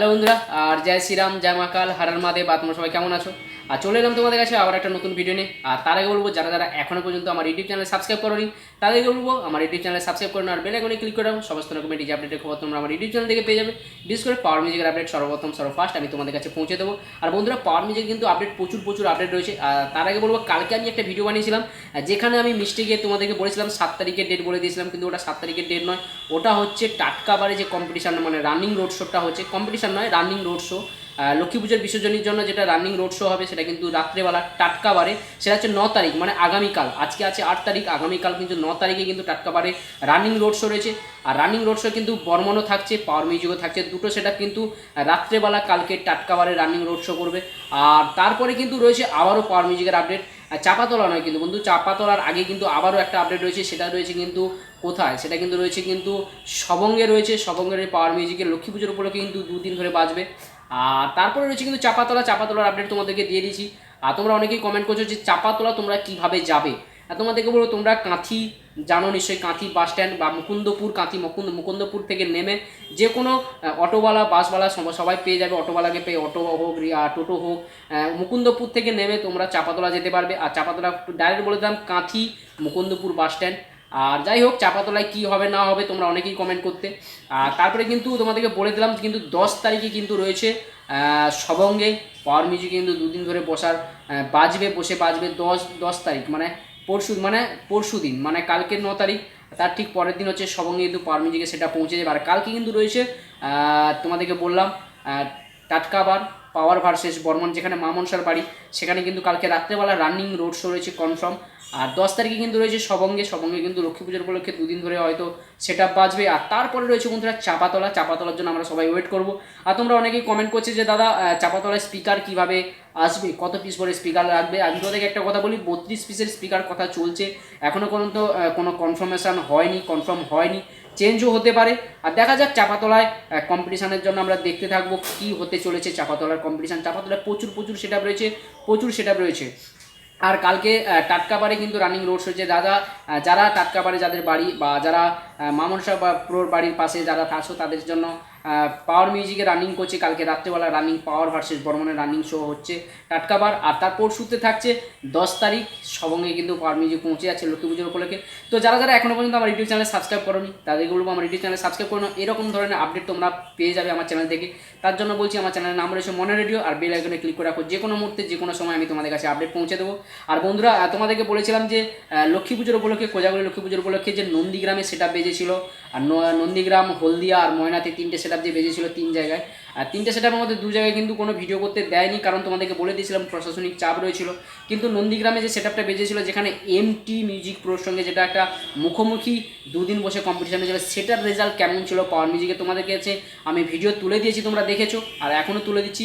Hello বন্ধুরা আর জয় শ্রীরাম জয় মাকাল হারার মাদে বাতমা সবাই কেমন আছো? আর চলে এলাম তোমাদের কাছে আবার একটা নতুন ভিডিও নিয়ে। আর তার আগে বলব, যারা যারা এখনও পর্যন্ত আমার ইউটিউব চ্যানেল সাবস্ক্রাইব করোনি তাদেরকে বলব, আমার ইউটিউব চ্যানেল সাবস্ক্রাইব করুন আর বেল আইকনে ক্লিক করে সমস্ত রকমের ডিজি আপডেটের খবর তোমরা আমার ইউটিউব চ্যানেল থেকে পেয়ে যাবে। বিশেষ করে পাওয়ার মিউজিকের আপডেট সর্বপ্রথম, সর্বফার্স্ট আমি তোমাদের কাছে পৌঁছে দেবো। আর বন্ধুরা পাওয়ার মিউজিক কিন্তু আপডেট প্রচুর প্রচুর আপডেট রয়েছে। আর তার আগে বলব, কালকে আমি একটা ভিডিও বানিয়েছিলাম যেখানে আমি মিস্টেকে তোমাদেরকে বলেছিলাম, সাত তারিখের ডেট বলে দিয়েছিলাম, কিন্তু ওটা সাত তারিখের ডেট নয়। ওটা হচ্ছে টাটকাবারে যে কম্পিটিশান মানে রানিং রোড শোটা হচ্ছে। কম্পিটিশান নয় রানিং রোড শো লক্ষ্মী পুজোর বিসর্জনের জন্য যেটা রানিং রোড শো হবে, সেটা কিন্তু রাত্রেবেলা টাটকা বারে। সেটা হচ্ছে ন তারিখ মানে আগামীকাল। আজকে আছে আট তারিখ, আগামীকাল কিন্তু ন তারিখে কিন্তু টাটকা বারে রানিং রোড শো রয়েছে। আর রানিং রোড শো কিন্তু বর্মনও থাকছে পাওয়ার মিউজিকও থাকছে। দুটো সেটা কিন্তু রাত্রেবেলা কালকে টাটকা বারে রানিং রোড শো করবে। আর তারপরে কিন্তু রয়েছে আবারও পাওয়ার মিউজিকের আপডেট চাপাতলা নয় কিন্তু বন্ধু, চাপাতলার আগে কিন্তু আবারও একটা আপডেট রয়েছে। সেটা রয়েছে কিন্তু কোথায়? সেটা কিন্তু রয়েছে কিন্তু সবঙ্গে রয়েছে। সবঙ্গের পাওয়ার মিউজিকের লক্ষ্মী পুজোর উপলক্ষে কিন্তু দুদিন ধরে বাজবে। আর তারপরে রয়েছে কিন্তু চাপাতলা, চাপাতলার আপডেট তোমাদেরকে দিয়ে দিয়েছি। আর তোমরা অনেকেই কমেন্ট করছ যে চাপাতলা তোমরা কীভাবে যাবে? আর তোমাদেরকে বলব, তোমরা কাঁথি জানো নিশ্চয়ই, কাঁথি বাস স্ট্যান্ড বা মুকুন্দপুর, কাঁথি মুকুন্দ, মুকুন্দপুর থেকে নেমে যে কোনো অটোওয়ালা বাসওয়ালা সব- সবাই পেয়ে যাবে, অটোওয়ালাকে পেয়ে, অটো হোক টোটো হোক মুকুন্দপুর থেকে নেমে তোমরা চাপাতলা যেতে পারবে। আর চাপাতলা ডাইরেক্ট বলে দিলাম, কাঁথি মুকুন্দপুর বাস স্ট্যান্ড আর যাই হোক, চাপাতলায় কী হবে না হবে তোমরা অনেকেই কমেন্ট করতে। আর তারপরে কিন্তু তোমাদেরকে বলে দিলাম, কিন্তু দশ তারিখে কিন্তু রয়েছে সবঙ্গে পাওয়ার মিউজিক কিন্তু দুদিন ধরে বসার বাজবে, বসে বাজবে দশ দশ তারিখ মানে পরশু মানে পরশু দিন মানে কালকে ন তারিখ, তার ঠিক পরের দিন হচ্ছে সবঙ্গে কিন্তু পাওয়ার মিউজিকে সেটা পৌঁছে যাবে। আর কালকে কিন্তু রয়েছে তোমাদেরকে বললাম টাটকাবার পাওয়ার ভার্সেস বর্মন, যেখানে মামনসার বাড়ি, সেখানে কিন্তু কালকে রাত্রেবেলা রানিং রোড শো রয়েছে কনফার্ম। আর দশ তারিখে কিন্তু রয়েছে সবঙ্গে সবঙ্গে কিন্তু লক্ষ্মী পুজোর উপলক্ষে দুদিন ধরে হয়তো সেটা বাজবে। আর তারপরে রয়েছে বন্ধুরা চাপাতলা, চাপাতলার জন্য আমরা সবাই ওয়েট করব। আর তোমরা অনেকেই কমেন্ট করছে যে, দাদা চাপাতলায় স্পিকার কীভাবে আসবে? কত পিস করে স্পিকার লাগবে? আমি তোদেরকে একটা কথা বলি, বত্রিশ পিসের স্পিকার কথা চলছে। এখনও পর্যন্ত কোনো কনফার্মেশন হয়নি কনফার্ম হয়নি। চেঞ্জও হতে পারে। আর দেখা যাক চাপাতলায় কম্পিটিশানের জন্য আমরা দেখতে থাকব কি হতে চলেছে চাপাতলার কম্পিটিশান চাপাতলায় প্রচুর প্রচুর সেট রয়েছে, প্রচুর সেট রয়েছে। আর কালকে টাটকাবারে কিন্তু রানিং রোড হয়েছে। দাদা যারা টাটকাবারে যাদের বাড়ি বা যারা মামনসা বা প্রোর বাড়ির পাশে যারা থাকছো, তাদের জন্য পাওয়ার মিউজিকে রানিং করছে, কালকে রাত্রেবেলা রানিং পাওয়ার ভার্সেস বর্মনের রানিং শো হচ্ছে টাটকাবার আর তার পরশুতে থাকছে দশ তারিখ, সবঙ্গে কিন্তু পাওয়ার মিউজিক পৌঁছে যাচ্ছে লক্ষ্মী পুজোর উপলক্ষে। তো যারা যারা এখনও পর্যন্ত আমার ইউটিউব চ্যানেল সাবস্ক্রাইব করোনি, তাদেরকে বলব আমার ইউটিউব চ্যানেল সাবস্ক্রাইব করো, এরকম ধরনের আপডেট তোমরা পেয়ে যাবে আমার চ্যানেল থেকে। তার জন্য বলছি আমার চ্যানেলের নাম রয়েছে মনে রেডিও, আর বেল আইকনে ক্লিক করে রাখো। যে কোনো মুহূর্তে যে কোনো সময় আমি তোমাদের কাছে আপডেট পৌঁছে দেবো। আর বন্ধুরা তোমাদেরকে বলেছিলাম যে লক্ষ্মী পুজোর উপলক্ষে, কোজাগরি লক্ষ্মী পুজোর উপলক্ষে যে নন্দীগ্রামে সেটা বেজেছিল, আর নন্দীগ্রাম, হলদিয়া, আর ময়নাতে তিনটে সেট যে বেজেছিল তিন জায়গায়। আর তিনটে সেটার মধ্যে দু জায়গায় কিন্তু কোনো ভিডিও করতে দেয়নি, কারণ তোমাদেরকে বলে দিয়েছিলাম প্রশাসনিক চাপ রয়েছিল। কিন্তু নন্দীগ্রামে যে সেট আপটা বেজেছিল, যেখানে এম টি মিউজিক প্রোর সঙ্গে যেটা একটা মুখোমুখি দুদিন বসে কম্পিটিশন হয়েছিল সেটার রেজাল্ট কেমন ছিল? পাওয়ার মিউজিকে তোমাদের কাছে? আমি ভিডিও তুলে দিয়েছি, তোমরা দেখেছ। আর এখনও তুলে দিচ্ছি।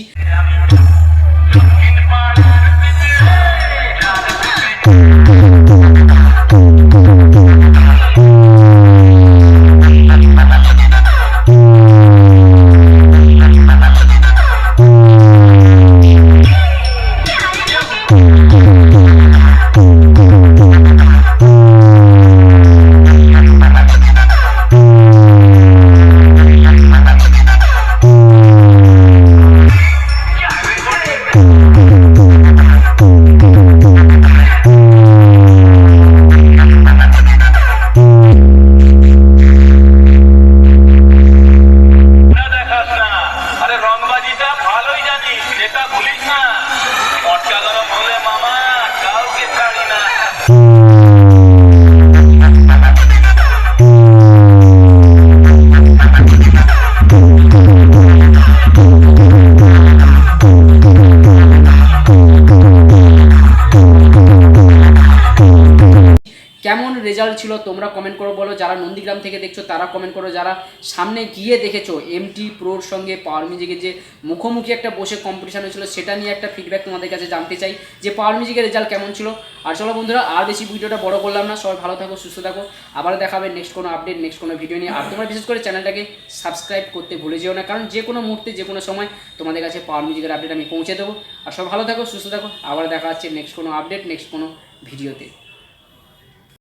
ছিল, তোমরা কমেন্ট করো, বলো। যারা নন্দীগ্রাম থেকে দেখছ, তারা কমেন্ট করো। যারা সামনে গিয়ে দেখেছ এমটি প্রোর সঙ্গে পাওয়ার মিউজিকের যে মুখোমুখি একটা বসে কম্পিটিশন হয়েছিল, সেটা নিয়ে একটা ফিডব্যাক তোমাদের কাছে জানতে চাই যে পাওয়ার মিউজিকের রেজাল্ট কেমন ছিল। আর চলো বন্ধুরা, আর বেশি ভিডিওটা বড় করলাম না। সবাই ভালো থাকো, সুস্থ থাকো। আবার দেখাবে নেক্সট কোনো আপডেট নেক্সট কোনো ভিডিও নিয়ে। আর তোমরা বিশেষ করে চ্যানেলটাকে সাবস্ক্রাইব করতে ভুলে যেও না, কারণ যে কোনো মুহূর্তে, যে কোনো সময় তোমাদের কাছে পাওয়ার মিউজিকের আপডেট আমি পৌঁছে দেবো। আর সব ভালো থাকো, সুস্থ থাকো। আবার দেখা হচ্ছে নেক্সট কোনো আপডেট নেক্সট কোনো ভিডিওতে